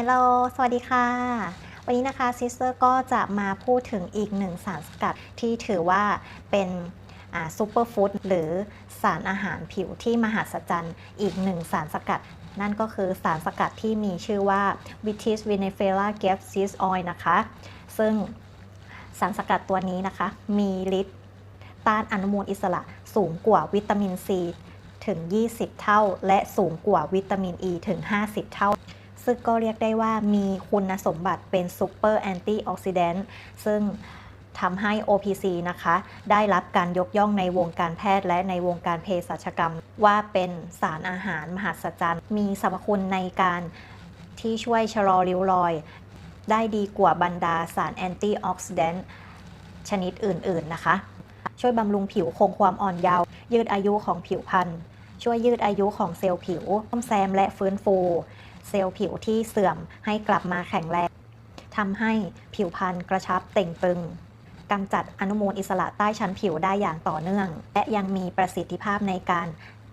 ฮลโลสวัสดีค่ะ วันนี้นะคะซิสเตอร์ก็จะมาพูดถึงอีกหนึ่งสารสกัดที่ถือว่าเป็นซูเปอร์ฟู้ดหรือสารอาหารผิวที่มหัศจรรย์อีกหนึ่งสารสกัด นั่นก็คือสารสกัดที่มีชื่อว่า Vitis vinifera g a p s i s oil นะคะ ซึ่งสารสกัดตัวนี้นะคะ มีฤทธิ์ต้านอนุมูลอิสระสูงกว่าวิตามินซีถึง 20 เท่า และสูงกว่าวิตามินอ e ีถึง 50 เท่า ซึ่งก็เรียกได้ว่ามีคุณสมบัติเป็นซูเปอร์แอนตี้ออกซิแดนต์ซึ่งทำให้ OPC นะคะ ได้รับการยกย่องในวงการแพทย์และในวงการเภสัชกรรม ว่าเป็นสารอาหารมหัศจรรย์ มีสรรพคุณในการที่ช่วยชะลอริ้วรอย ได้ดีกว่าบรรดาสารแอนตี้ออกซิแดนต์ชนิดอื่น ๆ นะคะ ช่วยบำรุงผิวคงความอ่อนเยาว์ยืดอายุของผิวพรรณช่วยยืดอายุของเซลล์ผิวซ่อมแซมและฟื้นฟู เซลล์ผิวที่เสื่อมให้กลับมาแข็งแรงทำให้ผิวพรรณกระชับเต่งตึงกำจัดอนุมูลอิสระใต้ชั้นผิวได้อย่างต่อเนื่อง และยังมีประสิทธิภาพในการ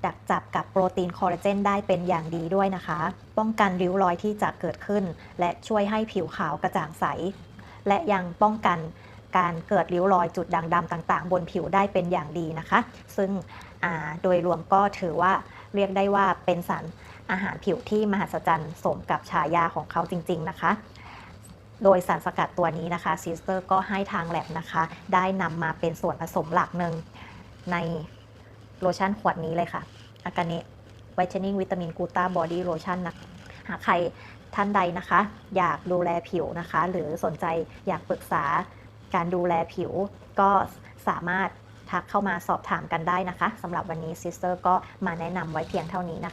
ดักจับกับโปรตีนคอลลาเจนได้เป็นอย่างดีด้วยนะคะ ป้องกันริ้วรอยที่จะเกิดขึ้น และช่วยให้ผิวขาวกระจ่างใส และยังป้องกันการเกิดริ้วรอยจุดด่างดำต่างๆ บนผิวได้เป็นอย่างดีนะคะ ซึ่งโดยรวมก็ถือว่าเรียกได้ว่าเป็นสาร อาหารผิวที่มหัศจรรย์สมกับฉายาของเขาจริง ๆ นะคะ โดยสารสกัดตัวนี้นะคะซิสเตอร์ก็ให้ทางแลบนะคะ ได้นำมาเป็นส่วนผสมหลักหนึ่งในโลชั่นขวดนี้เลยค่ะอากาเนะไวท์เทนนิ่งวิตามินกูตาบอดี้โลชั่นนะหากใครท่านใดนะคะ อยากดูแลผิวนะคะ หรือสนใจอยากปรึกษาการดูแลผิวก็สามารถทักเข้ามาสอบถามกันได้นะคะสำหรับวันนี้ซิสเตอร์ก็มาแนะนำไว้เพียงเท่านี้นะคะ